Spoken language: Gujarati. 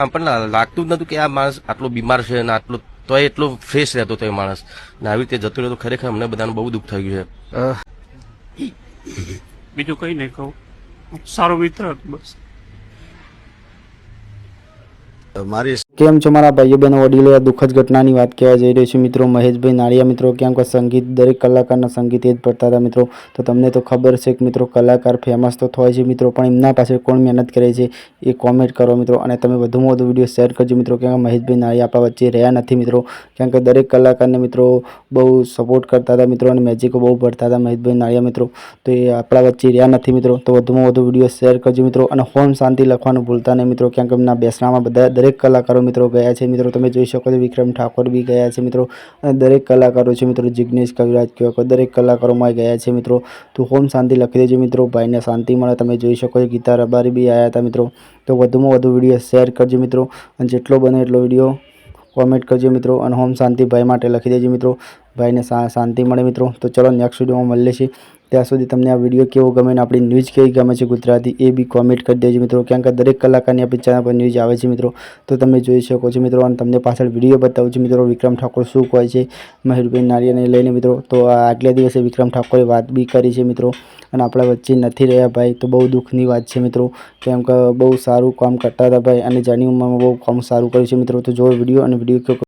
આમ પણ લાગતું જ નતું કે આ માણસ આટલો બીમાર છે અને આટલો તોય એટલો ફ્રેશ રહેતો હતો એ માણસ. ને આવી રીતે જતો રહ્યો ખરેખર અમને બધાને બહુ દુઃખ થઈ ગયું છે. બીજું કઈ નહીં કહું. સારો મિત્ર બસ. મારી કેમ છો મારા ભાઈઓ બહેનો, વડીલો? આ દુઃખદ ઘટનાની વાત કહેવા જઈ રહ્યો છું. મિત્રો, મહેશભાઈ નાળિયા, મિત્રો, કેમ કે સંગીત, દરેક કલાકારના સંગીત એ જ પડતા હતા, મિત્રો. તો તમને તો ખબર છે કે, મિત્રો, કલાકાર ફેમસ તો થાય છે, મિત્રો, પણ એમના પાસે કોણ મહેનત કરે છે એ કોમેન્ટ કરો, મિત્રો. અને તમે વધુમાં વધુ વીડિયો શેર કરજો, મિત્રો, કેમ મહેશભાઈ નાળિયા આપણા વચ્ચે રહ્યા નથી, મિત્રો. કેમ કે દરેક કલાકારને, મિત્રો, બહુ સપોર્ટ કરતા હતા, મિત્રો, અને મેજિકો બહુ ભરતા હતા મહેશભાઈ નાળિયા, મિત્રો. તો એ આપણા વચ્ચે રહ્યા નથી, મિત્રો. તો વધુમાં વધુ વીડિયો શેર કરજો, મિત્રો. અને હોમ શાંતિ લખવાનું ભૂલતા નહીં, મિત્રો. કેમ કે એમના બેસણામાં બધા દરેક કલાકારો મિત્રો ગયા છે. મિત્રો, તમે જોઈ શકો છો વિક્રમ ઠાકોર બી ગયા છે. મિત્રો દરેક કલાકારો છે. મિત્રો, જિગ્નેશ કવિરાજ કહેવાય દરેક કલાકારોમાં ગયા છે. મિત્રો, તો હોમ શાંતિ લખી દેજો. મિત્રો, ભાઈને શાંતિ મળે. તમે જોઈ શકો છો ગીતા રબારી બી આવ્યા હતા. મિત્રો, તો વધુમાં વધુ વીડિયો શેર કરજો. મિત્રો, અને જેટલો બને એટલો વીડિયો કોમેન્ટ કરજો. મિત્રો, અને હોમ શાંતિ ભાઈ માટે લખી દેજો. મિત્રો ભાઈને શાંતિ મળે મિત્રો. તો ચલો નેક્સ્ટ વિડીયોમાં મળીએ છીએ. ત્યાં સુધી તમને આ વીડિયો કેવો ગમે ને આપણી ન્યૂઝ કેવી ગમે છે ગુજરાતી એ બી કોમેન્ટ કરી દેજો મિત્રો. કેમ કે દરેક કલાકારની આપણી ચેનલ પર ન્યૂઝ આવે છે મિત્રો. તો તમે જોઈ શકો છો મિત્રો અને તમને પાછળ વીડિયો બતાવું છું મિત્રો. વિક્રમ ઠાકોર શું કહે છે મહેરભાઈ નારિયાને લઈને મિત્રો. તો આગલા દિવસે વિક્રમ ઠાકોરે વાત બી કરી છે મિત્રો. અને આપણા વચ્ચે નથી રહ્યા ભાઈ, તો બહુ દુઃખની વાત છે મિત્રો. કેમ કે બહુ સારું કામ કરતા હતા ભાઈ અને જાની ઉંમરમાં બહુ કામ સારું કર્યું છે મિત્રો. તો જો વીડિયો અને વીડિયો